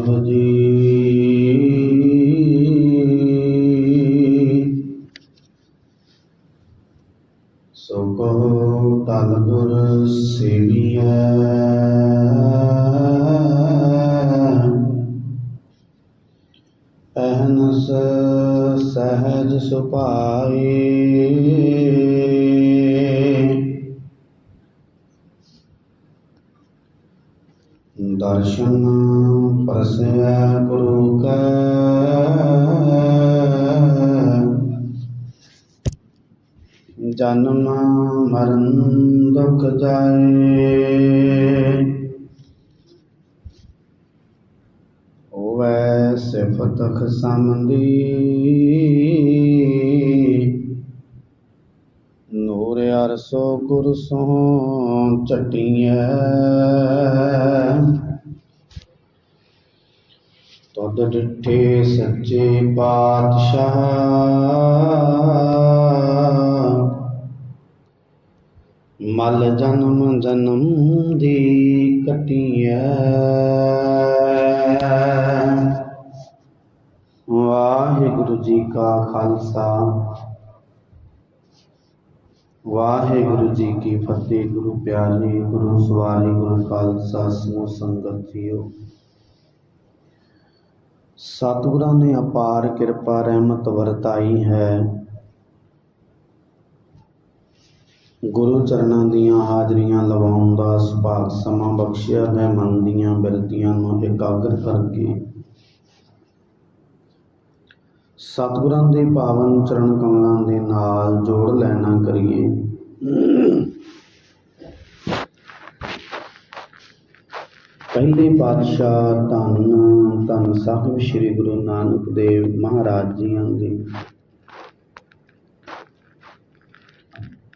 ਸਾਹਿਬ ਦਰਸ਼ਨ ਪਰਸੈ ਗੁਰੂ ਕੈ। ਜਨਮ ਮਰਨ ਦੁਖ ਜਾਏ। ਹੋਵੈ ਸਿਫਤ ਖਸਮਦੀ ਨੂਰ ਅਰਸੋ ਗੁਰ ਸੋ ਚਟੀਐ ਤਦ ਡਿਠੇ ਸੱਚੇ ਪਾਤਸ਼ਾਹ ਮਲ ਜਨਮ ਜਨਮ ਦੀ ਕਟੀਐ ਵਾਹਿਗੁਰੂ ਜੀ ਕਾ ਖਾਲਸਾ ਵਾਹਿਗੁਰੂ ਜੀ ਕੀ ਫਤਿਹ, ਗੁਰੂ ਪਿਆਰੇ ਗੁਰੂ ਸਵਾਰੀ, ਗੁਰੂ ਖਾਲਸਾ, ਸਮੂਹ ਸੰਗਤ ਜੀਓ। ਸਤਿਗੁਰਾਂ ਨੇ ਅਪਾਰ ਕਿਰਪਾ, ਰਹਿਮਤ ਵਰਤਾਈ ਹੈ। ਗੁਰੂ ਚਰਨਾਂ ਦੀਆਂ ਹਾਜ਼ਰੀਆਂ ਲਵਾਉਣ ਦਾ ਸੁਭਾਗ ਸਮਾਂ ਬਖਸ਼ਿਆ ਹੈ, ਮਨ ਦੀਆਂ ਬਿਰਤੀਆਂ ਨੂੰ ਇਕਾਗਰ ਕਰਕੇ ਸਤਿਗੁਰਾਂ ਦੇ ਪਾਵਨ ਚਰਨ ਕਮਲਾਂ ਦੇ ਨਾਲ ਜੋੜ ਲੈਣਾ ਕਰੀਏ। ਪਹਿਲੇ ਪਾਤਸ਼ਾਹ ਧੰਨ ਧੰਨ ਸਾਹਿਬ ਸ੍ਰੀ ਗੁਰੂ ਨਾਨਕ ਦੇਵ ਮਹਾਰਾਜ ਜੀਆਂ ਦੀ।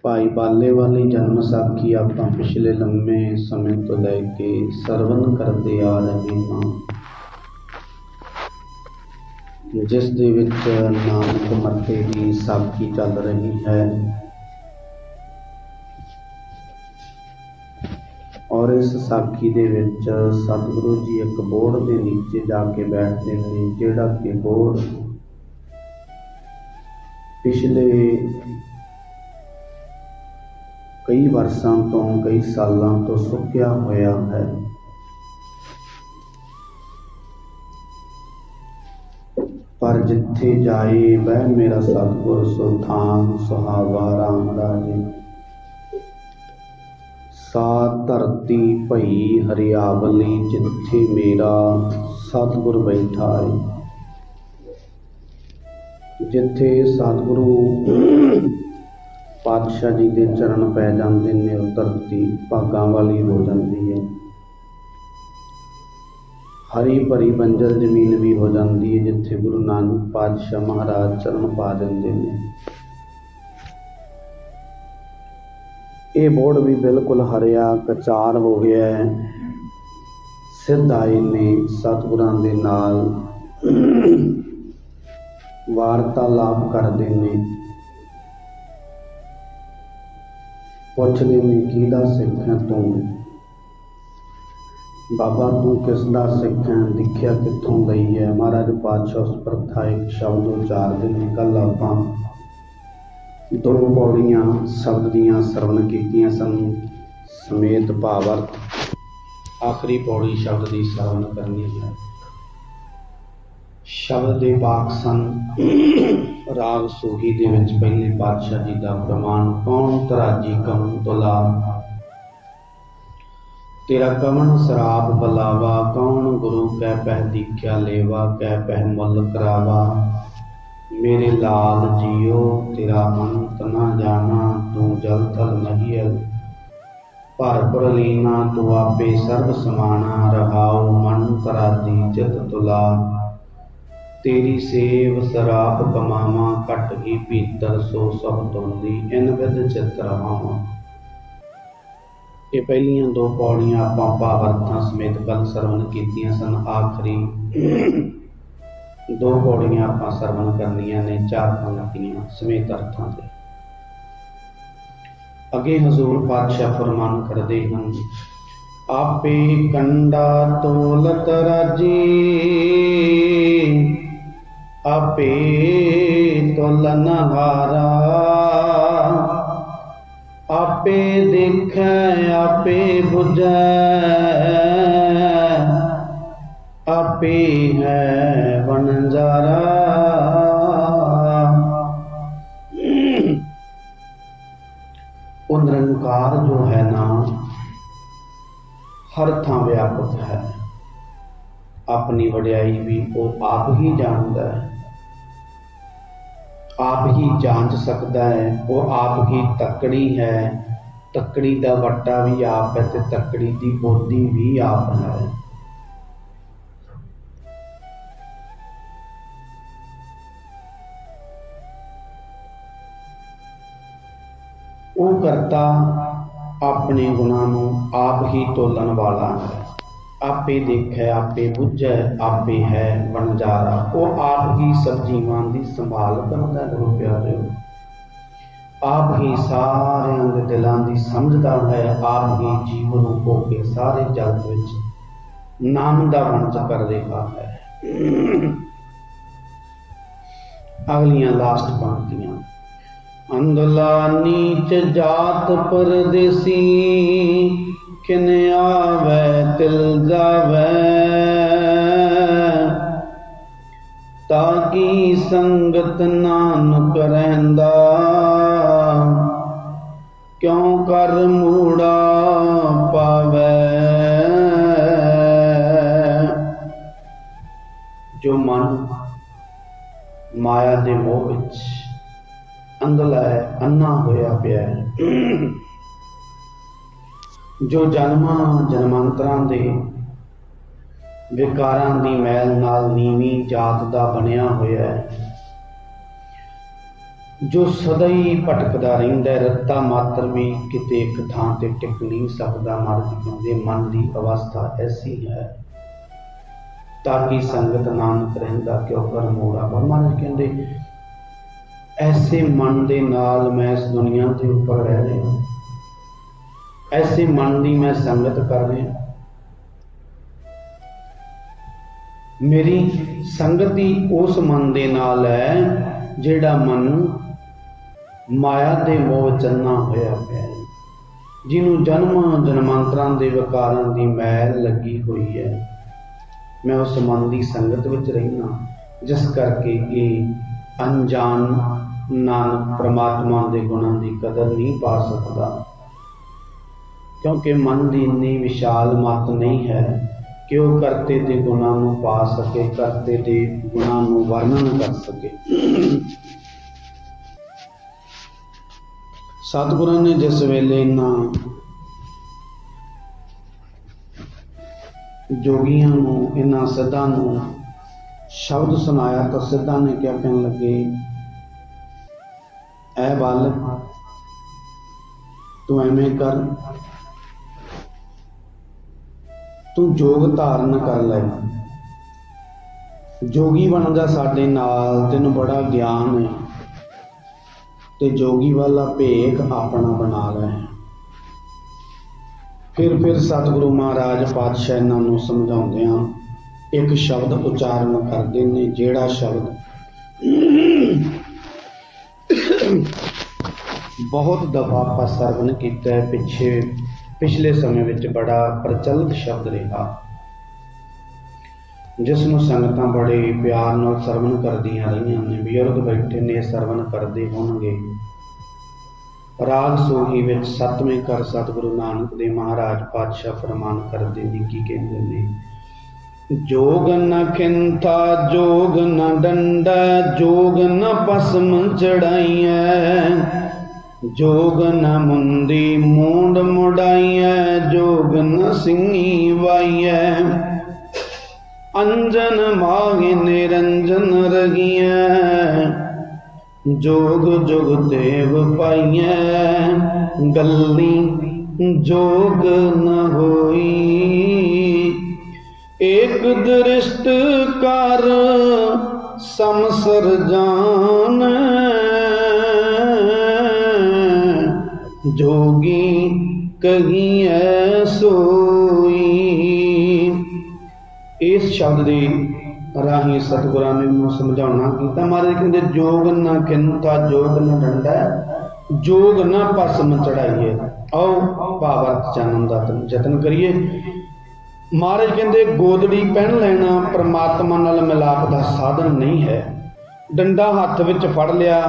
ਭਾਈ ਬਾਲੇ ਵਾਲੀ ਜਨਮ ਸਾਖੀ ਆਪਾਂ ਪਿਛਲੇ ਲੰਮੇ ਸਮੇਂ ਤੋਂ ਲੈ ਕੇ ਸਰਵਨ ਕਰਦੇ ਆ ਰਹੇ ਹਾਂ। ਜਿਸ ਦੇ ਵਿੱਚ ਨਾਨਕ ਮੱਥੇ ਦੀ ਸਾਖੀ ਚੱਲ ਰਹੀ ਹੈ। ਔਰ ਇਸ ਸਾਖੀ ਦੇ ਵਿੱਚ ਸਤਿਗੁਰੂ ਜੀ ਇੱਕ ਬੋਰਡ ਦੇ ਨੀਚੇ ਜਾ ਕੇ ਬੈਠਦੇ ਨੇ, ਜਿਹੜਾ ਕਿ ਬੋਰਡ ਪਿਛਲੇ ਕਈ ਵਰਸਾਂ ਤੋਂ, ਕਈ ਸਾਲਾਂ ਤੋਂ ਸੁੱਕਿਆ ਹੋਇਆ ਹੈ। ਜਿੱਥੇ ਜਾਏ, ਬਹਿ ਮੇਰਾ ਸਤਿਗੁਰ ਸੁਲਤਾਨ ਸੁਹਾਵਾ ਰਾਮ ਰਾਜੇ। ਸਾ ਧਰਤੀ ਭਈ ਹਰਿਆਵਲੀ, ਜਿੱਥੇ ਮੇਰਾ ਸਤਿਗੁਰ ਬੈਠਾ ਹੈ ਜਿੱਥੇ ਸਤਿਗੁਰੂ ਪਾਤਸ਼ਾਹ ਜੀ ਦੇ ਚਰਨ ਪੈ ਜਾਂਦੇ ਨੇ ਉਹ ਧਰਤੀ ਭਾਗਾਂ ਵਾਲੀ ਹੋ ਜਾਂਦੀ ਹੈ ਹਰੀ ਭਰੀ ਬੰਜਰ ਜ਼ਮੀਨ ਵੀ ਹੋ ਜਾਂਦੀ ਹੈ, ਜਿੱਥੇ ਗੁਰੂ ਨਾਨਕ ਪਾਤਸ਼ਾਹ ਮਹਾਰਾਜ ਚਰਨ ਪਾ ਦਿੰਦੇ ਨੇ। ਇਹ ਬੋਰਡ ਵੀ ਬਿਲਕੁਲ ਹਰਿਆ, ਕਚਾਰ ਹੋ ਗਿਆ ਹੈ। ਸਿੱਧਾਈ ਨੇ ਸਤਿਗੁਰਾਂ ਦੇ ਨਾਲ। ਵਾਰਤਾਲਾਪ ਕਰਦੇ ਨੇ। ਪੁੱਛਦੇ ਨੇ ਕਿਹਦਾ ਸਿੱਖਾਂ ਤੋਂ? ਬਾਬਾ ਤੂੰ ਕਿਸ ਦਾ ਸਿੱਖ ਹੈ ਦਿਖਿਆ ਕਿੱਥੋਂ ਲਈ ਹੈ? ਮਹਾਰਾਜ ਪਾਤਸ਼ਾਹ ਉਸ ਪ੍ਰਥਾ ਇੱਕ ਸ਼ਬਦ ਉਚਾਰਦੇ ਨੇ ਕੱਲ ਆਪਾਂ ਦੋ ਪੌੜੀਆਂ ਸ਼ਬਦ ਦੀਆਂ ਸਰਵਣ ਕੀਤੀਆਂ ਸਨ। ਸਮੇਤ ਭਾਵਰਤ ਆਖਰੀ ਪੌੜੀ ਸ਼ਬਦ ਦੀ ਸਰਵਣ ਕਰਨੀ ਹੈ। ਸ਼ਬਦ ਦੇ ਬਾਕ ਸਨ, ਰਾਗ ਸੋਹੀ ਦੇ ਵਿੱਚ ਪਹਿਲੇ ਪਾਤਸ਼ਾਹ ਜੀ ਦਾ ਪ੍ਰਮਾਣ, ਕੌਣ ਤਰਾਜੀ ਕਮ ਤੁਲਾ ਤੇਰਾ ਕਮਣ ਸਰਾਪ ਬਲਾਵਾ, ਕੌਣ ਗੁਰੂ ਕਹਿ ਪਹਿ ਦੀਖਿਆ ਲੇਵਾ ਕਹਿ ਪਹਿ ਮੁੱਲ ਕਰਾਵਾ? ਮੇਰੇ ਲਾਲ ਜੀਓ, ਤੇਰਾ ਅੰਤ ਨਾ ਜਾਣਾ, ਤੂੰ ਜਲ ਤਲ ਮਹੀਲ ਭਰ ਭਰ ਲੀਨਾ ਤੂੰ ਆਪੇ ਸਰਬ ਸਮਾਣਾ, ਰਹਾਉ ਮਨ ਤਰਾਜੀ ਚਿਤ ਤੁਲਾ। ਤੇਰੀ ਸੇਵ ਸਰਾਪ ਕਮਾਵਾ ਘਟ ਹੀ ਪੀਤਰ ਸੋ ਸਭ ਤੁੰਦੀ ਇਨ ਵਿਦ ਚਿਤ ਰਹਾਵਾਂ। ਇਹ ਪਹਿਲੀਆਂ ਦੋ ਪੌੜੀਆਂ ਆਪਾਂ ਭਾਵਰਥਾਂ ਸਮੇਤ ਕੱਲ ਸਰਵਣ ਕੀਤੀਆਂ ਸਨ, ਆਖਰੀ ਦੋ ਪੌੜੀਆਂ ਆਪਾਂ ਸਰਵਣ ਕਰਨੀਆਂ ਨੇ, ਚਾਰ ਪੰਕਤੀਆਂ ਸਮੇਤ ਅਰਥਾਂ ਦੇ ਅੱਗੇ ਹਜ਼ੂਰ ਪਾਤਸ਼ਾਹ ਫਰਮਾਨ ਕਰਦੇ ਹਨ, ਆਪੇ ਕੰਡਾ ਤੋਲਤ ਰਾਜੀ, ਆਪੇ ਤੋਲਨ ਆਪੇ ਦੇਖੈ, ਆਪੇ 부ਝੈ ਆਪੇ ਹੈ ਵਣਜਾਰਾ ਉਹ ਨਿਰੰਕਾਰ ਜੋ ਹੈ ਨਾ ਹਰ ਥਾਂ ਵਿਆਪਕ ਹੈ। ਆਪਣੀ ਵਡਿਆਈ ਵੀ ਉਹ ਆਪ ਹੀ ਜਾਣਦਾ ਹੈ। ਆਪ ਹੀ ਜਾਂਚ ਸਕਦਾ ਹੈ, ਉਹ ਆਪ ਹੀ ਤੱਕੜੀ ਹੈ। ਤੱਕੜੀ ਦਾ ਵੱਟਾ ਵੀ ਆਪ ਹੈ ਤੇ ਤੱਕੜੀ ਦੀ ਬੋਦੀ ਵੀ ਆਪ ਹੈ। ਉਹ ਕਰਤਾ ਆਪਣੇ ਗੁਣਾਂ ਨੂੰ ਆਪ ਹੀ ਤੋਲਣ ਵਾਲਾ ਹੈ। ਆਪੇ ਦੇਖੈ, ਆਪੇ ਬੁੱਝੈ, ਆਪੇ ਹੈ ਵਣਜਾਰਾ। ਉਹ ਆਪ ਹੀ ਸਭ ਜੀਵਾਂ ਦੀ ਸੰਭਾਲ ਕਰਦਾ ਹੈ ਗੁਰੂ ਪਿਆਰਿਓ। ਆਪ ਹੀ ਸਾਰਿਆਂ ਦੇ ਦਿਲਾਂ ਦੀ ਸਮਝਦਾ ਹੈ, ਆਪ ਹੀ ਜੀਵ ਰੂਪ ਹੋ ਕੇ ਸਾਰੇ ਜਗਤ ਵਿੱਚ ਨਾਮ ਦਾ ਵੰਚ ਕਰ ਰਿਹਾ ਹੈ। ਅਗਲੀਆਂ ਲਾਸਟ ਪੰਕਤੀਆਂ। ਅੰਦਲਾ ਨੀਚ ਜਾਤ ਪਰਦੇਸੀ, ਕਿਨ ਆਵੇ, ਤਿਲ ਜਾਵੇ? ਤਾਕੀ ਸੰਗਤ ਨਾਨਕ ਰਹਿੰਦਾ? ਮੂੜਾ ਪਾਵੇ। ਜੋ ਮਨ ਮਾਇਆ ਦੇ ਮੋਹ ਵਿੱਚ ਅੰਧਲਾ ਹੈ, ਅੰਨਾ ਹੋਇਆ ਪਿਆ ਹੈ। ਜੋ ਜਨਮਾਂ ਜਨਮਾਂਤਰਾਂ ਦੇ ਵਿਕਾਰਾਂ ਦੀ ਮੈਲ ਨਾਲ ਨੀਵੀਂ ਜਾਤ ਦਾ ਬਣਿਆ ਹੋਇਆ ਹੈ ਜੋ ਸਦਾ ਹੀ ਭਟਕਦਾ ਰਹਿੰਦਾ ਰੱਤਾ ਮਾਤਰ ਵੀ ਕਿਤੇ ਇੱਕ ਥਾਂ ਤੇ ਟਿਕ ਨਹੀਂ ਸਕਦਾ। ਮਰਦ ਕਹਿੰਦੇ, ਮਨ ਦੀ ਅਵਸਥਾ ਐਸੀ ਹੈ ਤਾਂ ਕਿ ਸੰਗਤ ਨਾਨਕ ਰਹਿੰਦਾ, ਕਿਉਂ ਕਰ ਮੋੜਾ ਮਹਾਰਾਜ ਕਹਿੰਦੇ, ਐਸੇ ਮਨ ਦੇ ਨਾਲ ਮੈਂ ਇਸ ਦੁਨੀਆ ਦੇ ਉੱਪਰ ਰਹਿ ਰਿਹਾ ਐਸੇ ਮਨ ਦੀ ਮੈਂ ਸੰਗਤ ਕਰ ਰਿਹਾ ਮੇਰੀ ਸੰਗਤੀ ਉਸ ਮਨ ਦੇ ਨਾਲ ਹੈ, ਜਿਹੜਾ ਮਨ ਮਾਇਆ ਦੇ ਮੋਹ ਚੰਨਾ ਹੋਇਆ ਪਿਆ। ਹੈ ਜਿਹਨੂੰ ਜਨਮਾਂ ਜਨਮਾਂਤਰਾਂ ਦੇ ਵਿਕਾਰਾਂ ਦੀ ਮੈਲ ਲੱਗੀ ਹੋਈ ਹੈ। ਮੈਂ ਉਸ ਮਨ ਦੀ ਸੰਗਤ ਵਿੱਚ ਰਹਿਣਾ ਜਿਸ ਕਰਕੇ ਇਹ ਅਣਜਾਣ ਨਾਨਕ ਪ੍ਰਮਾਤਮਾ ਦੇ ਗੁਣਾਂ ਦੀ ਕਦਰ ਨਹੀਂ ਪਾ ਸਕਦਾ। ਕਿਉਂਕਿ ਮਨ ਦੀ ਇੰਨੀ ਵਿਸ਼ਾਲ ਮਤ ਨਹੀਂ ਹੈ ਕਿ ਉਹ ਕਰਤੇ ਦੇ ਗੁਣਾਂ ਨੂੰ ਪਾ ਸਕੇ, ਕਰਤੇ ਦੇ ਗੁਣਾਂ ਨੂੰ ਵਰਣਨ ਕਰ ਸਕੇ। ਸਤਿਗੁਰਾਂ ਨੇ ਜਿਸ ਵੇਲੇ ਇਹਨਾਂ ਜੋਗੀਆਂ ਨੂੰ, ਇਹਨਾਂ ਸਿੱਧਾਂ ਨੂੰ ਸ਼ਬਦ ਸੁਣਾਇਆ ਤਾਂ ਸਿੱਧਾਂ ਨੇ ਕਿਹਾ ਕਹਿਣ ਲੱਗੇ, ਐ ਬਲ ਤੂੰ ਐਵੇਂ ਕਰ। ਤੂੰ ਜੋਗ ਧਾਰਨ ਕਰ ਲੈ। ਜੋਗੀ ਬਣਨ ਦਾ ਸਾਡੇ ਨਾਲ ਤੈਨੂੰ ਬੜਾ ਗਿਆਨ ਹੈ। ਤੇ ਜੋਗੀ ਵਾਲਾ ਭੇਖ ਆਪਣਾ ਬਣਾ ਲੈ। ਫਿਰ ਫਿਰ ਸਤਿਗੁਰੂ ਮਹਾਰਾਜ ਪਾਤਸ਼ਾਹ ਇਹਨਾਂ ਨੂੰ ਸਮਝਾਉਂਦਿਆਂ ਇੱਕ ਸ਼ਬਦ ਉਚਾਰਨ ਕਰਦੇ ਨੇ, ਜਿਹੜਾ ਸ਼ਬਦ ਬਹੁਤ ਦਫਾ ਆਪਾਂ ਸਰਵਨ ਕੀਤਾ ਹੈ, ਪਿੱਛੇ ਪਿਛਲੇ ਸਮੇਂ ਵਿੱਚ ਬੜਾ ਪ੍ਰਚਲਿਤ ਸ਼ਬਦ ਰਿਹਾ। ਜਿਸ ਨੂੰ ਸੰਗਤਾਂ ਬੜੇ ਪਿਆਰ ਨਾਲ ਸਰਵਨ ਕਰਦੀਆਂ ਰਹੀਆਂ ਨੇ, ਬਜ਼ੁਰਗ ਬੈਠੇ ਨੇ ਸਰਵਨ ਕਰਦੇ ਹੋਣਗੇ। ਰਾਗ ਸੋਹੀ ਵਿੱਚ ਸਤਵੇਂ ਕਰ ਸਤਿਗੁਰੂ ਨਾਨਕ ਦੇ ਮਹਾਰਾਜ ਪਾਤਸ਼ਾਹ ਫਰਮਾਨ ਕਰਦੇ ਨੇ, ਕੀ ਕਹਿੰਦੇ ਨੇ? ਜੋਗ ਨ ਖਿੰਥਾ, ਜੋਗ ਨ ਡੰਡਾ, ਜੋਗ ਨ ਪਸਮ ਚੜਾਈਐ। ਜੋਗ ਨ ਮੁੰਦੀ ਮੂੰਡ ਮੁੜਾਈਐ, ਜੋਗ ਨ ਸਿੰਘੀ ਵਾਈਐ। ਅੰਜਨ ਮਾਗੇ ਨਿਰੰਜਨ ਰਗੀਐ ਜੋਗ ਜੁਗ ਦੇਵ ਪਾਈਐ, ਗੱਲੀ ਜੋਗ ਨ ਹੋਈ। ਏਕ ਦ੍ਰਿਸ਼ਟ ਕਰ ਸਮਸਰ ਜਾਣ, ਜੋਗੀ ਕਹੀਐ ਸੋਈ ਸ਼ਬਦ ਦੇ ਰਾਹੀਂ ਸਤਿਗੁਰਾਂ ਨੇ ਨੂੰ ਸਮਝਾਉਣਾ ਕੀਤਾ। ਮਹਾਰਾਜ ਕਹਿੰਦੇ, ਜੋਗ ਨਾ ਕਿੰਤਾ ਜੋਗ ਨਾ ਡੰਡਾ ਜੋਗ ਨਾ ਪਸਮ ਚੜਾਈਏ। ਆਓ ਭਾਵਰਤ ਜਨਮ ਦਾ ਯਤਨ ਕਰੀਏ। ਮਹਾਰਾਜ ਕਹਿੰਦੇ, ਗੋਦੜੀ ਪਹਿਨ ਲੈਣਾ, ਪ੍ਰਮਾਤਮਾ ਨਾਲ ਮਿਲਾਪ ਦਾ ਸਾਧਨ ਨਹੀਂ ਹੈ। ਡੰਡਾ ਹੱਥ ਵਿੱਚ ਫੜ ਲਿਆ,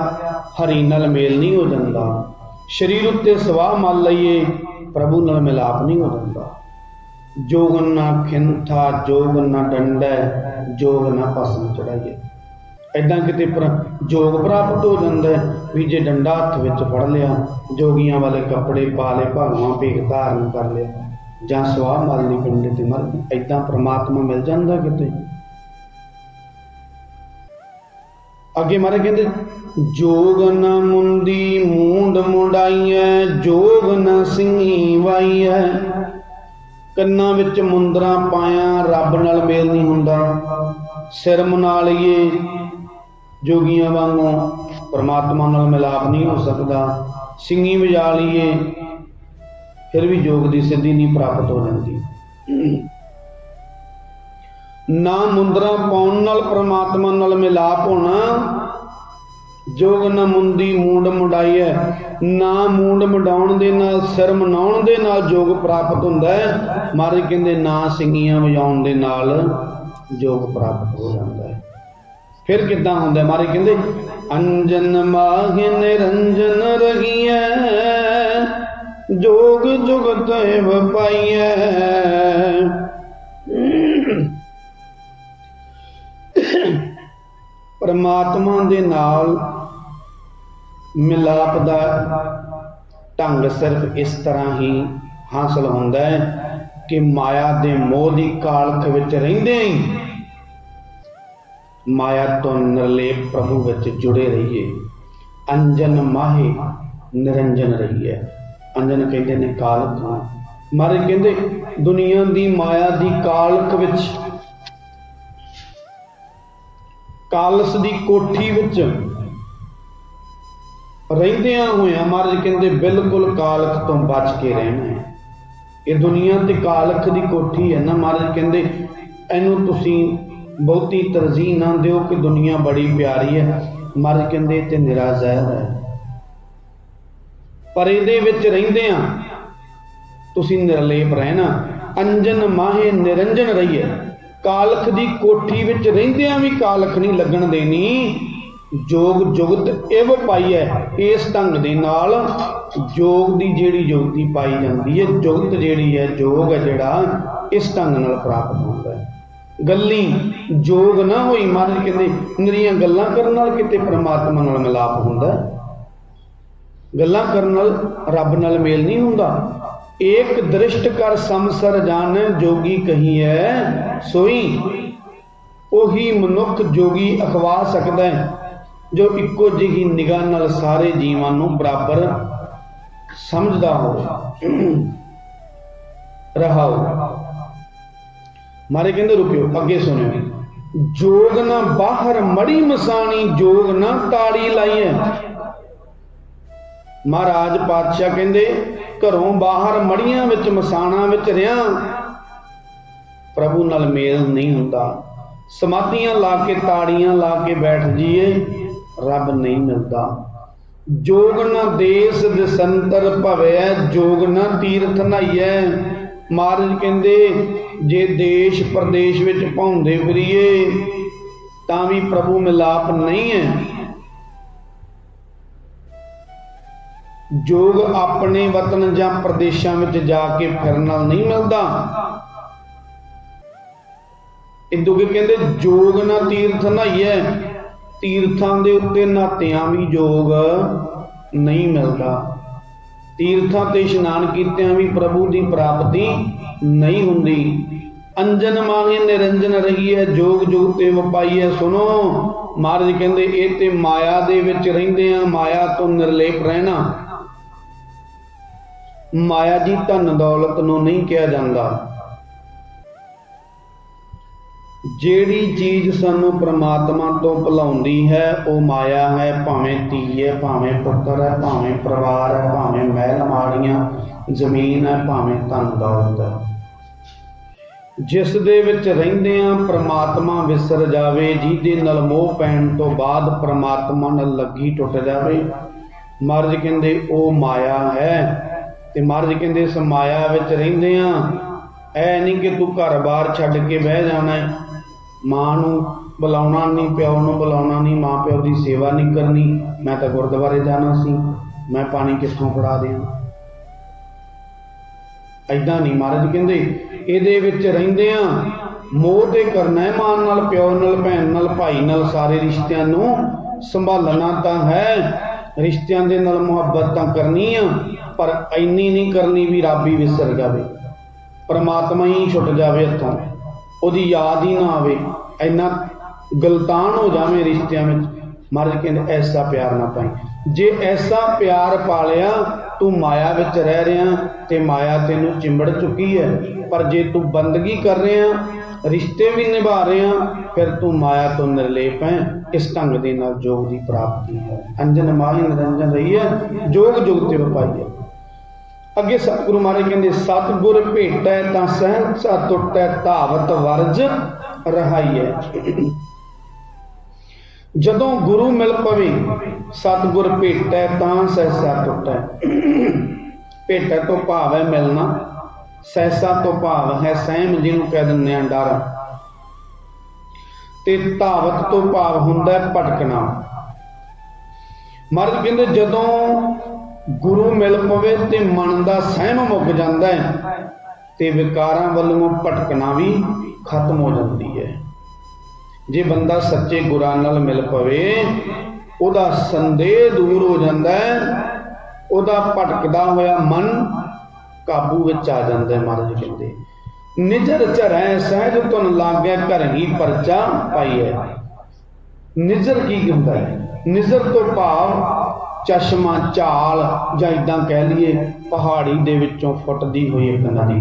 ਹਰੀ ਨਾਲ ਮੇਲ ਨਹੀਂ ਹੋ ਜਾਂਦਾ। ਸਰੀਰ ਉੱਤੇ ਸਵਾਹ ਮੰਨ ਲਈਏ, ਪ੍ਰਭੂ ਨਾਲ ਮਿਲਾਪ ਨਹੀਂ ਹੋ ਜਾਂਦਾ। ਜੋਗ ਨਾ ਖਿੰਥਾ ਜੋਗ ਨਾ ਡੰਡਾ, ਜੋਗ ਨਾ ਪਸਮ ਚੜਾਈਏ। ਐਦਾਂ ਕਿਤੇ ਜੋਗ ਪ੍ਰਾਪਤ ਹੋ ਜਾਂਦਾ ਵੀ ਜੇ ਡੰਡਾ ਹੱਥ ਵਿੱਚ ਫੜ ਲਿਆ, ਜੋਗੀਆਂ ਵਾਲੇ ਕੱਪੜੇ ਪਾ ਲਏ ਭਗਵਾਂ ਭੇਖ ਧਾਰਨ ਕਰ ਲਿਆ, ਜਾਂ ਸਵਾਹ ਮਲ ਲਈ ਤੇ ਮਰ ਗਈ ਐਦਾਂ ਪ੍ਰਮਾਤਮਾ ਮਿਲ ਜਾਂਦਾ ਕਿਤੇ? ਅੱਗੇ ਮਾਰੇ ਕਹਿੰਦੇ, ਜੋਗ ਨਾ ਮੁੰਦੀ, ਮੂੰਡ ਮੁੰਡਾਈਐ, ਜੋਗ ਨਾ ਸਿੰਘੀ ਵਾਈਐ। ਕੰਨਾਂ ਵਿੱਚ ਮੁੰਦਰਾਂ ਪਾਇਆ ਰੱਬ ਨਾਲ ਮੇਲ ਨਹੀਂ ਹੁੰਦਾ। ਸਿਰ ਮਨਾ ਲਈਏ ਜੋਗੀਆਂ ਵਾਂਗੂ ਪਰਮਾਤਮਾ ਨਾਲ ਮਿਲਾਪ ਨਹੀਂ ਹੋ ਸਕਦਾ। ਸਿੰਘੀ ਵਜਾ ਲਈਏ, ਫਿਰ ਵੀ ਜੋਗ ਦੀ ਸਿੱਧੀ ਨਹੀਂ ਪ੍ਰਾਪਤ ਹੋ ਜਾਂਦੀ। ਨਾ ਮੁੰਦਰਾਂ ਪਾਉਣ ਨਾਲ ਪਰਮਾਤਮਾ ਨਾਲ ਮਿਲਾਪ ਹੋਣਾ ਜੋਗ ਨਾ ਮੁੰਦੀ ਮੂੰਡ ਮੁੰਡਾਈ ਹੈ ਨਾ ਮੂੰਡ ਮੁੰਡਾਉਣ ਦੇ ਨਾਲ, ਸਿਰ ਮਨਾਉਣ ਦੇ ਨਾਲ ਜੋਗ ਪ੍ਰਾਪਤ ਹੁੰਦਾ ਹੈ। ਮਹਾਰਾਜ ਕਹਿੰਦੇ ਨਾ ਸਿੰਘੀਆਂ ਵਜਾਉਣ ਦੇ ਨਾਲ ਜੋਗ ਪ੍ਰਾਪਤ ਹੋ ਜਾਂਦਾ ਹੈ। ਫਿਰ ਕਿੱਦਾਂ ਹੁੰਦਾ ਮਹਾਰਾਜ ਕਹਿੰਦੇ, ਅੰਜਨ ਮਾਹਿ ਨਿਰੰਜਨ ਰਹੀਐ, ਜੋਗ ਜੁਗਤ ਏਵ ਪਾਈਐ। ਪਰਮਾਤਮਾ ਦੇ ਨਾਲ ਮਿਲਾਪ ਦਾ ਢੰਗ ਸਿਰਫ ਇਸ ਤਰ੍ਹਾਂ ਹੀ ਹਾਸਲ ਹੁੰਦਾ ਹੈ ਕਿ ਮਾਇਆ ਦੇ ਮੋਹ ਦੀ ਕਾਲਖ ਵਿੱਚ ਰਹਿੰਦੇ ਹੀ ਮਾਇਆ ਤੋਂ ਨਿਰਲੇਪ ਪ੍ਰਭੂ ਵਿੱਚ ਜੁੜੇ ਰਹੀਏ। ਅੰਜਨ ਮਾਹੇ ਨਿਰੰਜਨ ਰਹੀਏ। ਅੰਜਨ ਕਹਿੰਦੇ ਨੇ ਕਾਲਖ ਮਾਰੇ ਕਹਿੰਦੇ, ਦੁਨੀਆ ਦੀ ਮਾਇਆ ਦੀ ਕਾਲਖ ਵਿੱਚ, ਕਾਲਸ ਦੀ ਕੋਠੀ ਵਿੱਚ ਰਹਿੰਦਿਆਂ ਹੋਇਆਂ ਮਹਾਰਾਜ ਕਹਿੰਦੇ, ਬਿਲਕੁਲ ਕਾਲਖ ਤੋਂ ਬਚ ਕੇ ਰਹਿਣਾ ਹੈ। ਇਹ ਦੁਨੀਆ ਤੇ ਕਾਲਖ ਦੀ ਕੋਠੀ ਹੈ ਨਾ, ਮਹਾਰਾਜ ਕਹਿੰਦੇ, ਇਹਨੂੰ ਤੁਸੀਂ ਬਹੁਤੀ ਤਰਜੀਹ ਨਾ ਦਿਓ ਕਿ ਦੁਨੀਆ ਬੜੀ ਪਿਆਰੀ ਹੈ। ਮਹਾਰਾਜ ਕਹਿੰਦੇ ਤੇ ਨਿਰਾਜ਼ਹਿਰ ਹੈ। ਪਰ ਇਹਦੇ ਵਿੱਚ ਰਹਿੰਦਿਆਂ ਤੁਸੀਂ ਨਿਰਲੇਪ ਰਹਿਣਾ। ਅੰਜਨ ਮਾਹੇ ਨਿਰੰਜਨ ਰਹੀਏ। ਕਾਲਖ ਦੀ ਕੋਠੀ ਵਿੱਚ ਰਹਿੰਦਿਆਂ ਵੀ ਕਾਲਖ ਨਹੀਂ ਲੱਗਣ ਦੇਣੀ। ਜੋਗ ਜੁਗਤ ਇਵ ਪਾਈਐ ਇਸ ਢੰਗ ਦੇ ਨਾਲ ਜੋਗ ਦੀ ਜਿਹੜੀ ਜੁਗਤੀ ਪਾਈ ਜਾਂਦੀ ਹੈ, ਜੁਗਤ ਜਿਹੜੀ ਹੈ, ਜੋਗ ਹੈ ਜਿਹੜਾ, ਇਸ ਢੰਗ ਨਾਲ ਪ੍ਰਾਪਤ ਹੁੰਦਾ ਹੈ। ਗੱਲੀ, ਜੋਗ ਨਾ ਹੋਈ ਮਹਾਰਾਜ ਕਹਿੰਦੇ ਨਿਰੀਆਂ ਗੱਲਾਂ ਕਰਨ ਨਾਲ ਕਿਤੇ ਪ੍ਰਮਾਤਮਾ ਨਾਲ ਮਿਲਾਪ ਹੁੰਦਾ ਗੱਲਾਂ ਕਰਨ ਨਾਲ ਰੱਬ ਨਾਲ ਮੇਲ ਨਹੀਂ ਹੁੰਦਾ। ਏਕ ਦ੍ਰਿਸ਼ਟ ਕਰ ਸੰਸਰ ਜਾਣ ਜੋਗੀ ਕਹੀਐ ਸੋਈ, ਉਹੀ ਮਨੁੱਖ ਜੋਗੀ ਅਖਵਾ ਸਕਦਾ ਹੈ। ਜੋ ਇੱਕੋ ਜਿਹੀ ਨਿਗਾਹ ਨਾਲ ਸਾਰੇ ਜੀਵਾਂ ਨੂੰ ਬਰਾਬਰ ਸਮਝਦਾ ਹੋਵੇ ਰਹਾਓ ਮਾਰੇ ਕਹਿੰਦੇ, ਰੁਕਿਓ, ਅੱਗੇ ਸੁਣਿਓ। ਜੋਗ ਨਾ ਬਾਹਰ, ਮੜੀ ਮਸਾਣੀ ਜੋਗ ਨਾ ਤਾੜੀ ਲਾਈਐ ਮਹਾਰਾਜ ਪਾਤਸ਼ਾਹ ਕਹਿੰਦੇ, ਘਰੋਂ ਬਾਹਰ, ਮੜੀਆਂ ਵਿੱਚ, ਮਸਾਣਾ ਵਿੱਚ ਰਿਆਂ। ਪ੍ਰਭੂ ਨਾਲ ਮੇਲ ਨਹੀਂ ਹੁੰਦਾ। ਸਮਾਧੀਆਂ ਲਾ ਕੇ, ਤਾੜੀਆਂ ਲਾ ਕੇ ਬੈਠ ਜੀਏ ਰੱਬ ਨਹੀਂ ਮਿਲਦਾ। ਜੋਗ ਨਾ ਦੇਸ ਦਸੰਤਰ ਭਵੈ, ਜੋਗ ਨਾ ਤੀਰਥ ਨਹਾਈਐ ਮਹਾਰਾਜ ਕਹਿੰਦੇ, ਜੇ ਦੇਸ਼ ਪ੍ਰਦੇਸ਼ ਵਿੱਚ ਭੌਂਦੇ ਫਿਰੀਏ, ਤਾਂ ਵੀ ਪ੍ਰਭੂ ਮਿਲਾਪ ਨਹੀਂ ਹੈ ਜੋਗ ਆਪਣੇ ਵਤਨ ਜਾਂ ਪ੍ਰਦੇਸ਼ਾਂ ਵਿੱਚ ਜਾ ਕੇ ਫਿਰਨ ਨਾਲ ਨਹੀਂ ਮਿਲਦਾ। ਇਦੋਂ ਕਿ ਕਹਿੰਦੇ, ਜੋਗ ਨਾ ਤੀਰਥ ਨਹਾਈਐ ਤੀਰਥਾਂ ਦੇ ਉੱਤੇ ਨਹਾਤਿਆਂ ਵੀ ਜੋਗ ਨਹੀਂ ਮਿਲਦਾ। ਤੀਰਥਾਂ ਤੇ ਇਸ਼ਨਾਨ ਕੀਤਿਆਂ ਵੀ ਪ੍ਰਭੂ ਦੀ ਪ੍ਰਾਪਤੀ ਨਹੀਂ ਹੁੰਦੀ। ਅੰਜਨ ਮਾਹੇ ਨਿਰੰਜਨ ਰਹੀ ਹੈ ਜੋਗ ਜੁਗ ਤੇ ਵਪਾਈ ਸੁਣੋ, ਮਹਾਰਾਜ ਕਹਿੰਦੇ, ਇਹ ਤੇ ਮਾਇਆ ਦੇ ਵਿੱਚ ਰਹਿੰਦੇ ਆ, ਮਾਇਆ ਤੋਂ ਨਿਰਲੇਪ ਰਹਿਣਾ। ਮਾਇਆ ਦੀ ਧਨ ਦੌਲਤ ਨੂੰ ਨਹੀਂ ਕਿਹਾ ਜਾਂਦਾ। ਜਿਹੜੀ ਚੀਜ਼ ਸਾਨੂੰ ਪ੍ਰਮਾਤਮਾ ਤੋਂ ਭੁਲਾਉਂਦੀ ਹੈ, ਉਹ ਮਾਇਆ ਹੈ, ਭਾਵੇਂ ਧੀ ਹੈ, ਭਾਵੇਂ ਪੁੱਤਰ ਹੈ, ਭਾਵੇਂ ਪਰਿਵਾਰ ਹੈ, ਭਾਵੇਂ ਮਹਿਲ ਮਾੜੀਆਂ, ਜ਼ਮੀਨ ਹੈ, ਭਾਵੇਂ ਧਨ ਦੌਲਤ ਹੈ। ਜਿਸ ਦੇ ਵਿੱਚ ਰਹਿੰਦੇ ਆ ਪ੍ਰਮਾਤਮਾ ਵਿਸਰ ਜਾਵੇ, ਜਿਹਦੇ ਨਾਲ ਮੋਹ ਪੈਣ ਤੋਂ ਬਾਅਦ ਪ੍ਰਮਾਤਮਾ ਨਾਲ ਲੱਗੀ ਟੁੱਟ ਜਾਵੇ ਮਰਜ਼ ਕਹਿੰਦੇ, ਉਹ ਮਾਇਆ ਹੈ। ਤੇ ਮਰਜ਼ ਕਹਿੰਦੇ, ਇਸ ਮਾਇਆ ਵਿੱਚ ਰਹਿੰਦੇ ਆ ਐ ਨਹੀਂ ਕਿ ਤੂੰ ਘਰ-ਬਾਰ ਛੱਡ ਕੇ ਬਹਿ ਜਾਣਾ ਮਾਂ ਨੂੰ ਬੁਲਾਉਣਾ ਨਹੀਂ, ਪਿਓ ਨੂੰ ਬੁਲਾਉਣਾ ਨਹੀਂ, ਮਾਂ ਪਿਓ ਦੀ ਸੇਵਾ ਨਹੀਂ ਕਰਨੀ। ਮੈਂ ਤਾਂ ਗੁਰਦੁਆਰੇ ਜਾਣਾ ਸੀ। ਮੈਂ ਪਾਣੀ ਕਿੱਥੋਂ ਫੜਾ ਦਿਆਂ ਐਦਾਂ ਨਹੀਂ ਮਹਾਰਾਜ ਕਹਿੰਦੇ, ਇਹਦੇ ਵਿੱਚ ਰਹਿੰਦੇ ਆ, ਮੋਹ ਤੇ ਕਰਨਾ ਹੈ ਮਾਂ ਨਾਲ, ਪਿਓ ਨਾਲ, ਭੈਣ ਨਾਲ, ਭਾਈ ਨਾਲ, ਸਾਰੇ ਰਿਸ਼ਤਿਆਂ ਨੂੰ ਸੰਭਾਲਣਾ ਤਾਂ ਹੈ। ਰਿਸ਼ਤਿਆਂ ਦੇ ਨਾਲ ਮੁਹੱਬਤ ਤਾਂ ਕਰਨੀ ਆ, ਪਰ ਐਨੀ ਨਹੀਂ ਕਰਨੀ ਵੀ ਰੱਬ ਹੀ ਵਿਸਰ ਜਾਵੇ। ਪਰਮਾਤਮਾ ਹੀ ਛੁੱਟ ਜਾਵੇ ਹੱਥੋਂ ਉਹਦੀ ਯਾਦ ਹੀ ਨਾ ਆਵੇ, ਇੰਨਾ ਗਲਤਾਨ ਹੋ ਜਾਵੇ ਰਿਸ਼ਤਿਆਂ ਵਿੱਚ, ਮਹਾਰਾਜ ਕਹਿੰਦੇ, ਐਸਾ ਪਿਆਰ ਨਾ ਪਾਈ। ਜੇ ਐਸਾ ਪਿਆਰ ਪਾਲਿਆ, ਤੂੰ ਮਾਇਆ ਵਿੱਚ ਰਹਿ ਰਿਹਾ, ਤੇ ਮਾਇਆ ਤੈਨੂੰ ਚਿੰਬੜ ਚੁੱਕੀ ਹੈ। ਪਰ ਜੇ ਤੂੰ ਬੰਦਗੀ ਕਰ ਰਿਹਾ, ਰਿਸ਼ਤੇ ਵੀ ਨਿਭਾ ਰਿਹਾ, ਫਿਰ ਤੂੰ ਮਾਇਆ ਤੋਂ ਨਿਰਲੇਪ ਹੈ। ਇਸ ਢੰਗ ਦੇ ਨਾਲ ਜੋਗ ਦੀ ਪ੍ਰਾਪਤੀ ਹੈ। ਅੰਜਨ ਮਾਹੀ ਨਿਰੰਜਨ ਰਹੀ ਹੈ, ਜੋਗ ਜੁਗ ਤੇ ਵਪਾਈ ਹੈ। ਅੱਗੇ ਸਤਿਗੁਰੂ ਮਹਾਰਾਜ ਕਹਿੰਦੇ, ਸਤਿਗੁਰ ਭੇਟੈ ਤਾਂ ਸਹਿਸਾ ਟੁੱਟੈ ਧਾਵਤ ਵਰਜ ਰਹਾਈਐ। ਜਦੋਂ ਗੁਰੂ ਮਿਲ ਪਵੇ, ਸਤਿਗੁਰ ਭੇਟੈ ਤਾਂ ਸਹਿਸਾ ਟੁੱਟੈ ਭੇਟੈ ਤੋਂ ਭਾਵ ਹੈ ਮਿਲਣਾ ਸਹਿਸਾ ਤੋਂ ਭਾਵ ਹੈ ਸਹਿਮ, ਜਿਹਨੂੰ ਕਹਿ ਦਿੰਦੇ ਆ ਡਰ। ਤੇ ਧਾਵਤ ਤੋਂ ਭਾਵ ਹੁੰਦਾ ਭਟਕਣਾ। ਮਰਦ ਕਹਿੰਦੇ, ਜਦੋਂ ਗੁਰੂ ਮਿਲ ਪਵੇ ਤੇ ਮਨ ਦਾ ਸਹਿਮ ਮੁੱਕ ਜਾਂਦਾ ਹੈ ਤੇ ਵਿਕਾਰਾਂ ਵੱਲੋਂ ਭਟਕਣਾ ਵੀ ਖਤਮ ਹੋ ਜਾਂਦੀ ਹੈ। ਜੇ ਬੰਦਾ ਸੱਚੇ ਗੁਰਾਂ ਨਾਲ ਮਿਲ ਪਵੇ, ਉਹਦਾ ਸੰਦੇਹ ਦੂਰ ਹੋ ਜਾਂਦਾ ਹੈ, ਉਹਦਾ ਭਟਕਦਾ ਹੋਇਆ ਮਨ ਕਾਬੂ ਵਿੱਚ ਆ ਜਾਂਦਾ ਹੈ ਮਹਾਰਾਜ ਕਹਿੰਦੇ। ਨਿਜਰ ਚਰੈ ਸਹਿਜ ਤੁਨ ਲਾਗੈ ਘਰ ਹੀ ਪਰਚਾ ਪਾਈਐ। ਨਿਜਰ ਕੀ ਹੁੰਦਾ ਹੈ? ਨਿਜਰ ਤੋਂ ਭਾਵ ਚਸ਼ਮਾ, ਝਾਲ ਜਾਂ ਇਦਾਂ ਕਹਿ ਲਈਏ, ਪਹਾੜੀ ਦੇ ਵਿੱਚੋਂ ਫੁੱਟਦੀ ਹੋਈ ਇੱਕ ਨਦੀ।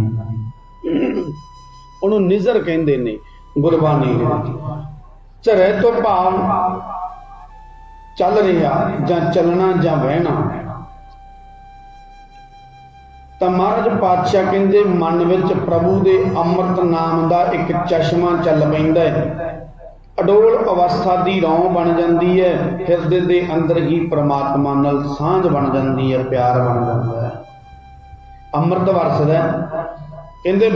ਉਹਨੂੰ ਨਿਜ਼ਰ ਕਹਿੰਦੇ ਨੇ, ਗੁਰਬਾਣੀ ਦੇ ਵਿੱਚ। ਝਰੇ ਤੋਂ ਭਾਵ ਚੱਲ ਰਿਹਾ ਜਾਂ ਚੱਲਣਾ ਜਾਂ ਵਹਿਣਾ। ਤਾਂ ਮਹਾਰਾਜ ਪਾਤਸ਼ਾਹ ਕਹਿੰਦੇ, ਮਨ ਵਿੱਚ ਪ੍ਰਭੂ ਦੇ ਅੰਮ੍ਰਿਤ ਨਾਮ ਦਾ ਇੱਕ ਚਸ਼ਮਾ ਚੱਲ ਪੈਂਦਾ ਹੈ। ਅਡੋਲ ਅਵਸਥਾ ਦੀ ਰੌਂ ਬਣ ਜਾਂਦੀ ਹੈ, ਹਿਰਦੇ ਦੇ ਅੰਦਰ ਹੀ ਪ੍ਰਮਾਤਮਾ ਨਾਲ ਸਾਂਝ ਬਣ ਜਾਂਦੀ ਹੈ, ਪਿਆਰ ਬਣ ਜਾਂਦਾ ਹੈ। ਅੰਮ੍ਰਿਤ ਵਰਸਦਾ ਹੈ।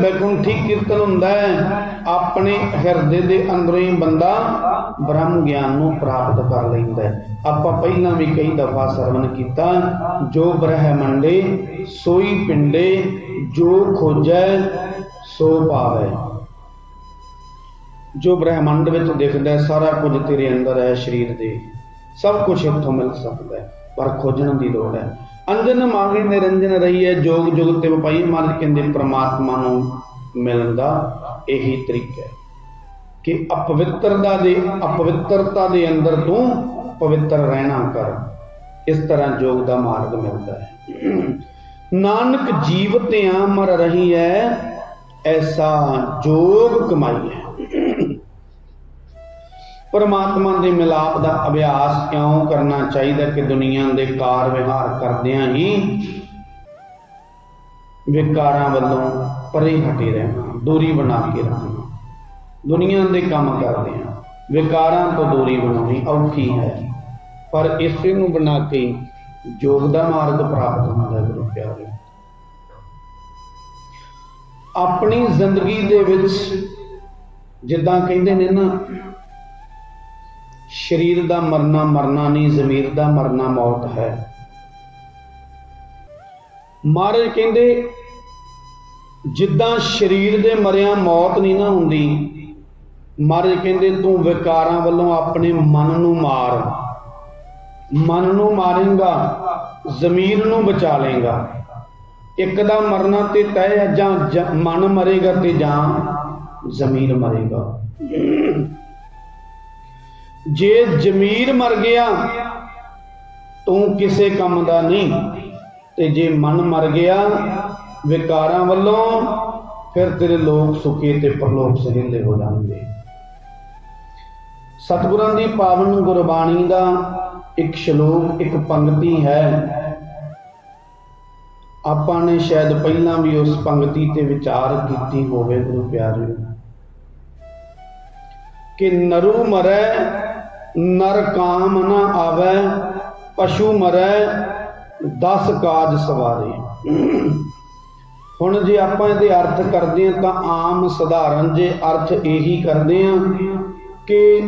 ਬੈਕੁੰਠੀ ਕੀਰਤਨ ਹੁੰਦਾ ਹੈ। ਆਪਣੇ ਹਿਰਦੇ ਦੇ ਅੰਦਰੋਂ ਹੀ ਬੰਦਾ ਬ੍ਰਹਮ ਗਿਆਨ ਨੂੰ ਪ੍ਰਾਪਤ ਕਰ ਲੈਂਦਾ ਹੈ। ਆਪਾਂ ਪਹਿਲਾਂ ਵੀ ਕਈ ਦਫਾ ਸਰਵਨ ਕੀਤਾ, ਜੋ ਬ੍ਰਹਮੰਡੇ ਸੋਈ ਪਿੰਡੇ, ਜੋ ਖੋਜੈ ਸੋ ਪਾਵੈ। ਜੋ ਬ੍ਰਹਿਮੰਡ ਵਿੱਚ ਦਿਖਦਾ ਹੈ, ਸਾਰਾ ਕੁਝ ਤੇਰੇ ਅੰਦਰ ਹੈ ਸਰੀਰ ਦੇ। ਸਭ ਕੁਝ ਇੱਥੋਂ ਮਿਲ ਸਕਦਾ ਹੈ, ਪਰ ਖੋਜਣ ਦੀ ਲੋੜ ਹੈ। ਅੰਜਨ ਮਾਗੇ ਨਿਰੰਜਨ ਰਹੀ ਹੈ, ਜੋਗ ਜੁਗ ਤੇ ਵਪਾਈ ਮਾਲਕ ਕਹਿੰਦੇ, ਪ੍ਰਮਾਤਮਾ ਨੂੰ ਮਿਲਣ ਦਾ ਇਹੀ ਤਰੀਕਾ ਹੈ ਕਿ ਅਪਵਿੱਤਰਤਾ ਦੇ ਅਪਵਿੱਤਰਤਾ ਦੇ ਅੰਦਰ ਤੂੰ ਪਵਿੱਤਰ ਰਹਿਣਾ ਕਰ। ਇਸ ਤਰ੍ਹਾਂ ਜੋਗ ਦਾ ਮਾਰਗ ਮਿਲਦਾ ਹੈ। ਨਾਨਕ ਜੀਵਤਿਆਂ ਮਰ ਰਹੀ ਹੈ ਐਸਾ ਜੋਗ ਕਮਾਈ ਹੈ। ਪਰਮਾਤਮਾ ਦੇ ਮਿਲਾਪ ਦਾ ਅਭਿਆਸ ਕਿਉਂ ਕਰਨਾ ਚਾਹੀਦਾ ਕਿ ਦੁਨੀਆ ਦੇ ਕਾਰ ਵਿਹਾਰ ਕਰਦਿਆਂ ਹੀ ਵਿਕਾਰਾਂ ਵੱਲੋਂ ਪਰੇ ਹਟੇ ਰਹਿਣਾ, ਦੂਰੀ ਬਣਾ ਕੇ ਰਹਿਣਾ ਦੁਨੀਆ ਦੇ ਕੰਮ ਕਰਦੇ ਆ ਵਿਕਾਰਾਂ ਤੋਂ ਦੂਰੀ ਬਣਾਉਣੀ ਔਖੀ ਹੈ। ਪਰ ਇਸੇ ਨੂੰ ਬਣਾ ਕੇ ਯੋਗ ਦਾ ਮਾਰਗ ਪ੍ਰਾਪਤ ਹੁੰਦਾ ਹੈ, ਗੁਰੂ ਪਿਆਰੇ। ਆਪਣੀ ਜ਼ਿੰਦਗੀ ਦੇ ਵਿੱਚ ਜਿੱਦਾਂ ਕਹਿੰਦੇ ਨੇ ਨਾ, ਸਰੀਰ ਦਾ ਮਰਨਾ ਮਰਨਾ ਨਹੀਂ, ਜ਼ਮੀਰ ਦਾ ਮਰਨਾ ਮੌਤ ਹੈ। ਮਹਾਰਾਜ ਕਹਿੰਦੇ, ਜਿੱਦਾਂ ਸਰੀਰ ਦੇ ਮਰਿਆ ਮੌਤ ਨਹੀਂ ਨਾ ਹੁੰਦੀ, ਮਹਾਰਾਜ ਕਹਿੰਦੇ, ਤੂੰ ਵਿਕਾਰਾਂ ਵੱਲੋਂ ਆਪਣੇ ਮਨ ਨੂੰ ਮਾਰ। ਮਨ ਨੂੰ ਮਾਰੇਗਾ, ਜ਼ਮੀਰ ਨੂੰ ਬਚਾ ਲੇਗਾ ਇੱਕ ਦਾ ਮਰਨਾ ਤੇ ਤੈਅ ਹੈ ਜਾਂ ਮਨ ਮਰੇਗਾ ਤੇ ਜਾਂ ਜ਼ਮੀਰ ਮਰੇਗਾ। ਜੇ ਜ਼ਮੀਰ ਮਰ ਗਿਆ, ਤੂੰ ਕਿਸੇ ਕੰਮ ਦਾ ਨਹੀਂ। ਤੇ ਜੇ ਮਨ ਮਰ ਗਿਆ, ਵਿਕਾਰਾਂ ਵੱਲੋਂ, ਫਿਰ ਤੇਰੇ ਲੋਕ ਸੁਖੀ ਤੇ ਪਰਲੋਕ ਸਹਿੰਦੇ ਹੋ ਜਾਣਗੇ। ਸਤਿਗੁਰਾਂ ਦੀ ਪਾਵਨ ਗੁਰਬਾਣੀ ਦਾ ਇੱਕ ਸ਼ਲੋਕ, ਇੱਕ ਪੰਕਤੀ ਹੈ ਆਪਾਂ ਨੇ ਸ਼ਾਇਦ ਪਹਿਲਾਂ ਵੀ ਉਸ ਪੰਕਤੀ ਤੇ ਵਿਚਾਰ ਕੀਤੀ ਹੋਵੇ, ਗੁਰੂ ਪਿਆਰਿਓ। ਕਿ ਨਰੂ ਮਰੈ, ਨਰ ਕਾਮ ਨਾ ਆਵੈ, ਪਸ਼ੂ ਮਰੈ, ਦਸ ਕਾਜ ਸਵਾਰੇ। ਹੁਣ ਜੇ ਆਪਾਂ ਇਹਦੇ ਅਰਥ ਕਰਦੇ ਹਾਂ, ਤਾਂ ਆਮ ਸਧਾਰਨ ਜੇ ਅਰਥ ਇਹੀ ਕਰਦੇ ਹਾਂ ਕਿ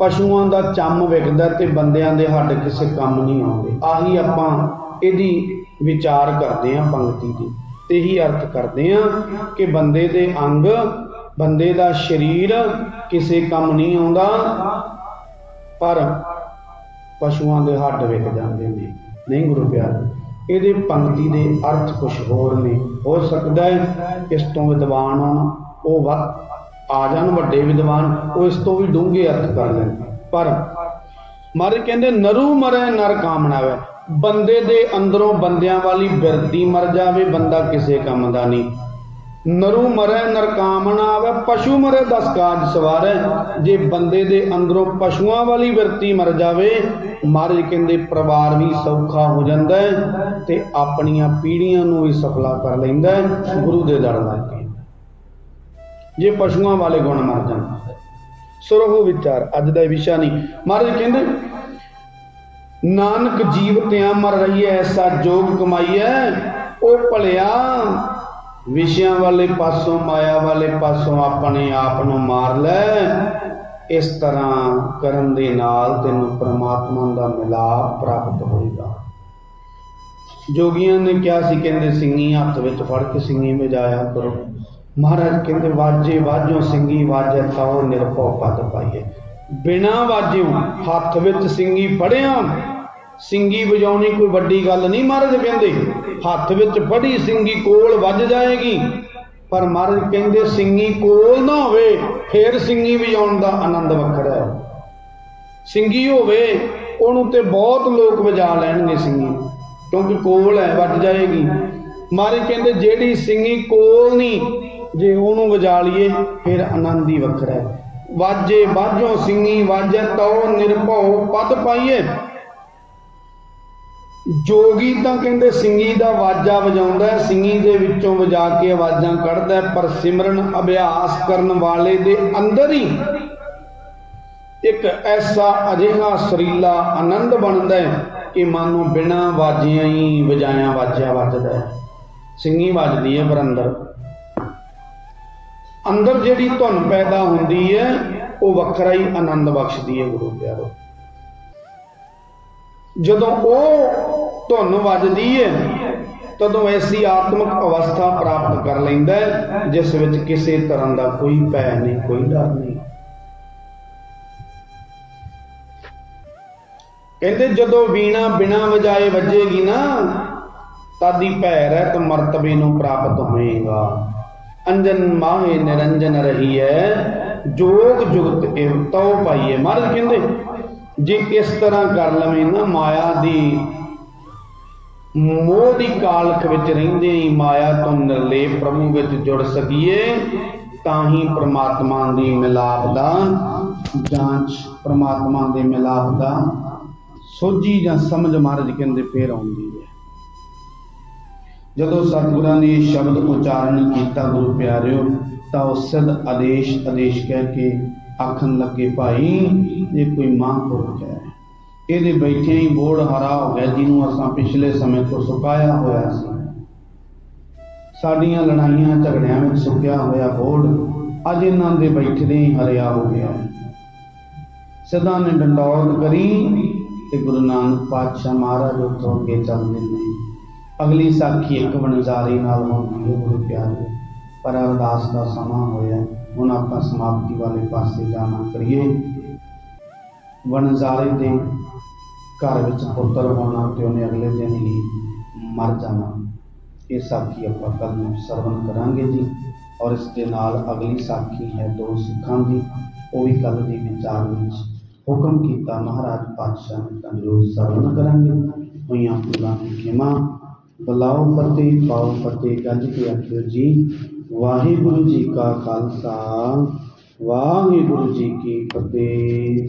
ਪਸ਼ੂਆਂ ਦਾ ਚੰਮ ਵਿਕਦਾ ਤੇ ਬੰਦਿਆਂ ਦੇ ਹੱਡ ਕਿਸੇ ਕੰਮ ਨਹੀਂ ਆਉਂਦੇ। ਆਹੀ ਆਪਾਂ ਇਹਦੀ ਵਿਚਾਰ ਕਰਦੇ ਹਾਂ ਪੰਕਤੀ ਦੇ ਤੇ ਇਹੀ ਅਰਥ ਕਰਦੇ ਹਾਂ ਕਿ ਬੰਦੇ ਦੇ ਅੰਗ, ਬੰਦੇ ਦਾ ਸਰੀਰ ਕਿਸੇ ਕੰਮ ਨਹੀਂ ਆਉਂਦਾ, ਪਰ ਪਸ਼ੂਆਂ ਦੇ ਹੱਡ ਵਿਕ ਜਾਂਦੇ ਨੇ। ਨਹੀਂ ਗੁਰੂ ਪਿਆਰ, ਇਹਦੇ ਪੰਕਤੀ ਦੇ ਅਰਥ ਕੁਝ ਹੋਰ ਨੇ। ਹੋ ਸਕਦਾ ਹੈ ਇਸ ਤੋਂ ਵਿਦਵਾਨ ਹੋਣ, ਉਹ ਵਾ ਆ ਜਾਣ ਵੱਡੇ ਵਿਦਵਾਨ, ਉਹ ਇਸ ਤੋਂ ਵੀ ਡੂੰਘੇ ਅਰਥ ਕਰ ਲੈਣ। ਪਰ ਮਾਰੇ ਕਹਿੰਦੇ, ਨਰੂ ਮਰੇ ਨਰ ਕਾਮਣਾਵੇ ਬੰਦੇ ਦੇ ਅੰਦਰੋਂ ਬੰਦਿਆਂ ਵਾਲੀ ਬਿਰਤੀ ਮਰ ਜਾਵੇ, ਬੰਦਾ ਕਿਸੇ ਕੰਮ ਦਾ ਨਹੀਂ। ਨਰੂ ਮਰੇ ਨਰ ਆਵੇ ਪਸ਼ੂ ਮਰੇ, ਦਸ ਕਾਜ ਸਵਾਰੇ। ਜੇ ਬੰਦੇ ਦੇ ਅੰਦਰੋਂ ਪਸ਼ੂਆਂ ਵਾਲੀ ਬਿਰਤੀ ਮਰ ਜਾਵੇ, ਮਹਾਰਾਜ ਕਹਿੰਦੇ ਪਰਿਵਾਰ ਵੀ ਸੌਖਾ ਹੋ ਜਾਂਦਾ ਹੈ ਤੇ ਆਪਣੀਆਂ ਪੀੜ੍ਹੀਆਂ ਨੂੰ ਵੀ ਸਫਲਾ ਕਰ ਲੈਂਦਾ ਗੁਰੂ ਦੇ ਦਰ ਲੱਗ ਕੇ। ਜੇ ਪਸ਼ੂਆਂ ਵਾਲੇ ਗੁਣ ਮਰ ਜਾਣ। ਸੁਰਹੁ ਵਿਚਾਰ, ਅੱਜ ਦਾ ਇਹ ਵਿਸ਼ਾ ਨਹੀਂ। ਮਹਾਰਾਜ ਕਹਿੰਦੇ ਨਾਨਕ ਜੀਵਤਿਆਂ ਮਰ ਰਹੀ ਐ ਐਸਾ ਜੋਗ ਕਮਾਈਐ। ਉਹ ਭਲਿਆ, ਵਿਸ਼ਿਆਂ ਵਾਲੇ ਪਾਸੋਂ, ਮਾਇਆ ਵਾਲੇ ਪਾਸੋਂ ਆਪਣੇ ਆਪ ਨੂੰ ਮਾਰ ਲੈ। ਇਸ ਤਰ੍ਹਾਂ ਕਰਨ ਦੇ ਨਾਲ ਤੈਨੂੰ ਪ੍ਰਮਾਤਮਾ ਦਾ ਮਿਲਾਪ ਪ੍ਰਾਪਤ ਹੋਏਗਾ। ਜੋਗੀਆਂ ਨੇ ਕਿਹਾ ਸੀ, ਕਹਿੰਦੇ ਸਿੰਘੀ ਹੱਥ ਵਿੱਚ ਫੜ ਕੇ ਸਿੰਘੀ ਵਜਾਇਆ ਕਰੋ। ਮਹਾਰਾਜ ਕਹਿੰਦੇ ਵਾਜੇ ਵਾਜੋ ਸਿੰਘੀ ਵਾਜੇ ਤਾਉ ਨਿਰਭਉ ਪਦ ਪਾਈਏ ਬਿਨਾ ਵਾਜਿਓ ਹੱਥ ਵਿੱਚ ਸਿੰਗੀ ਫੜਿਆ। ਸਿੰਗੀ ਵਜਾਉਣੀ ਕੋਈ ਵੱਡੀ ਗੱਲ ਨਹੀਂ ਮਹਾਰਾਜ ਕਹਿੰਦੇ। ਹੱਥ ਵਿੱਚ ਫੜੀ ਸਿੰਗੀ ਕੋਲ ਵੱਜ ਜਾਏਗੀ। ਪਰ ਮਹਾਰਾਜ ਕਹਿੰਦੇ ਸਿੰਗੀ ਕੋਲ ਨਾ ਹੋਵੇ, ਫਿਰ ਸਿੰਗੀ ਵਜਾਉਣ ਦਾ ਆਨੰਦ ਵੱਖਰਾ ਹੈ। ਸਿੰਗੀ ਹੋਵੇ, ਉਹਨੂੰ ਤੇ ਬਹੁਤ ਲੋਕ ਵਜਾ ਲੈਣਗੇ ਸਿੰਗੀ। ਕਿਉਂਕਿ ਕੋਲ ਹੈ, ਵੱਜ ਜਾਏਗੀ। ਮਹਾਰਾਜ ਕਹਿੰਦੇ ਜਿਹੜੀ ਸਿੰਗੀ ਕੋਲ ਨਹੀਂ, ਜੇ ਉਹਨੂੰ ਵਜਾ ਲਈਏ, ਫਿਰ ਆਨੰਦ ਹੀ ਵੱਖਰਾ ਹੈ। ਵਾਜੇ ਬਾਝੋਂ ਸਿੰਘੀ ਵਾਜੈ ਤਉ ਨਿਰਭਉ ਪਦ ਪਾਈਏ। ਜੋਗੀ ਤਾਂ ਕਹਿੰਦੇ ਸਿੰਘੀ ਦਾ ਵਾਜਾ ਵਜਾਉਂਦਾ ਹੈ ਸਿੰਘੀ ਦੇ ਵਿੱਚੋਂ ਵਜਾ ਕੇ ਆਵਾਜ਼ਾਂ ਕੱਢਦਾ ਪਰ ਸਿਮਰਨ ਅਭਿਆਸ ਕਰਨ ਵਾਲੇ ਦੇ ਅੰਦਰ ਹੀ ਇੱਕ ਐਸਾ ਅਜਿਹਾ ਸਰੀਲਾ ਆਨੰਦ ਬਣਦਾ ਹੈ ਕਿ ਮਨ ਨੂੰ ਬਿਨਾਂ ਵਾਜਿਆਂ ਹੀ ਵਜਾਇਆ ਵਾਜਿਆ ਵੱਜਦਾ ਹੈ। ਸਿੰਘੀ ਵੱਜਦੀ ਹੈ ਪਰ ਅੰਦਰ। ਅੰਦਰ ਜਿਹੜੀ ਧੁਨ ਪੈਦਾ ਹੁੰਦੀ ਹੈ, ਉਹ ਵੱਖਰਾ ਹੀ ਆਨੰਦ ਬਖਸ਼ਦੀ ਹੈ ਗੁਰੂ ਪਿਆਰੋ। ਜਦੋਂ ਉਹ ਧੁਨ ਵੱਜਦੀ ਹੈ, ਤਦੋਂ ਐਸੀ ਆਤਮਿਕ ਅਵਸਥਾ ਪ੍ਰਾਪਤ ਕਰ ਲੈਂਦਾ ਜਿਸ ਵਿੱਚ ਕਿਸੇ ਤਰ੍ਹਾਂ ਦਾ ਕੋਈ ਭੈ ਨਹੀਂ, ਕੋਈ ਡਰ ਨਹੀਂ। ਕਹਿੰਦੇ ਜਦੋਂ ਵੀਣਾ ਬਿਨਾ ਵਜਾਏ ਵੱਜੇਗੀ ਨਾ, ਤਾਦੀ ਭੈ ਰਹਿਤ ਮਰਤਬੇ ਨੂੰ ਪ੍ਰਾਪਤ ਹੋਏਗਾ। ਅੰਜਨ ਮਾਹੇ ਨਿਰੰਜਨ ਰਹੀ ਹੈ ਜੋਗ ਜੁਗਤ ਇਹ ਪਾਈਏ ਮਹਾਰਾਜ ਕਹਿੰਦੇ? ਜੇ ਇਸ ਤਰ੍ਹਾਂ ਕਰ ਲਵੇਂ ਨਾ ਮਾਇਆ ਦੀ, ਮੋਹ ਦੀ ਕਾਲਖ ਵਿੱਚ ਰਹਿੰਦੇ ਹੀ ਮਾਇਆ ਤੋਂ ਨਿਰਲੇਪ ਪ੍ਰਭੂ ਵਿੱਚ ਜੁੜ ਸਕੀਏ, ਤਾਂ ਹੀ ਪ੍ਰਮਾਤਮਾ ਦੀ ਮਿਲਾਪ ਦਾ ਜਾਂਚ, ਪ੍ਰਮਾਤਮਾ ਦੇ ਮਿਲਾਪ ਦਾ ਸੋਝੀ ਜਾਂ ਸਮਝ ਮਹਾਰਾਜ ਕਹਿੰਦੇ, ਫੇਰ ਆਉਂਦੀ ਹੈ। ਜਦੋਂ ਸਤਿਗੁਰਾਂ ਨੇ ਸ਼ਬਦ ਉਚਾਰਨ ਕੀਤਾ ਗੁਰੂ ਪਿਆਰਿਓ, ਤਾਂ ਉਹ ਸਿੱਧ ਆਦੇਸ਼ ਆਦੇਸ਼ ਕਹਿ ਕੇ ਆਖਣ ਲੱਗੇ, ਭਾਈ, ਇਹ ਕੋਈ ਮਹਾਂਪੁਰਖ ਹੈ। ਇਹਦੇ ਬੈਠੇ ਹੀ ਬੋੜ ਹਰਾ ਹੋ ਗਿਆ, ਜਿਹਨੂੰ ਅਸਾਂ ਪਿਛਲੇ ਸਮੇਂ ਤੋਂ ਸੁਕਾਇਆ ਹੋਇਆ ਸੀ। ਸਾਡੀਆਂ ਲੜਾਈਆਂ ਝਗੜਿਆਂ ਵਿੱਚ ਸੁੱਕਿਆ ਹੋਇਆ ਬੋੜ ਅੱਜ ਇਹਨਾਂ ਦੇ ਬੈਠਦੇ ਹੀ ਹਰਿਆ ਹੋ ਗਿਆ। ਸਦਾ ਨੇ ਡੰਡੌਤ ਕਰੀ ਤੇ ਗੁਰੂ ਨਾਨਕ ਪਾਤਸ਼ਾਹ ਮਹਾਰਾਜ ਉੱਥੋਂ ਅੱਗੇ ਚੱਲਦੇ ਨੇ ਅਗਲੀ ਸਾਖੀ ਇੱਕ ਵਣਜ਼ਾਰੀ ਨਾਲ ਹੋਣੀ ਹੈ ਗੁਰੂ ਪਿਆਰੇ ਪਰ ਅਰਦਾਸ ਦਾ ਸਮਾਂ ਹੋਇਆ ਹੁਣ ਆਪਾਂ ਸਮਾਪਤੀ ਵਾਲੇ ਪਾਸੇ ਜਾਣਾ ਕਰੀਏ। ਵਣਜ਼ਾਰੇ ਦੇ ਘਰ ਵਿੱਚ ਪੁੱਤਰ ਹੋਣਾ ਤੇ ਉਹਨੇ ਅਗਲੇ ਦਿਨ ਹੀ ਮਰ ਜਾਣਾ। ਇਹ ਸਾਖੀ ਆਪਾਂ ਕੱਲ ਨੂੰ ਸਰਵਨ ਕਰਾਂਗੇ ਜੀ। ਔਰ ਇਸ ਦੇ ਨਾਲ ਅਗਲੀ ਸਾਖੀ ਹੈ ਦੋ ਸਿੱਖਾਂ ਦੀ। ਉਹ ਵੀ ਕੱਲ ਦੀ ਵਿਚਾਰ ਵਿੱਚ ਹੁਕਮ ਕੀਤਾ, ਮਹਾਰਾਜ ਪਾਤਸ਼ਾਹ ਨੇ ਤਾਂ ਜ਼ਰੂਰ ਸਰਵਨ ਕਰਾਂਗੇ। ਹੋਈਆਂ ਭੁੱਲਾਂ ਦੀ ਖਿਮਾ। ਬਲਾਓ ਫਤਿਹ ਪਾਓ ਫਤਿਹ ਗੱਜ ਕੇ ਆਖਿਓ ਜੀ? ਵਾਹਿਗੁਰੂ ਜੀ ਕਾ ਖਾਲਸਾ, ਵਾਹਿਗੁਰੂ ਜੀ ਕੀ ਫਤਿਹ।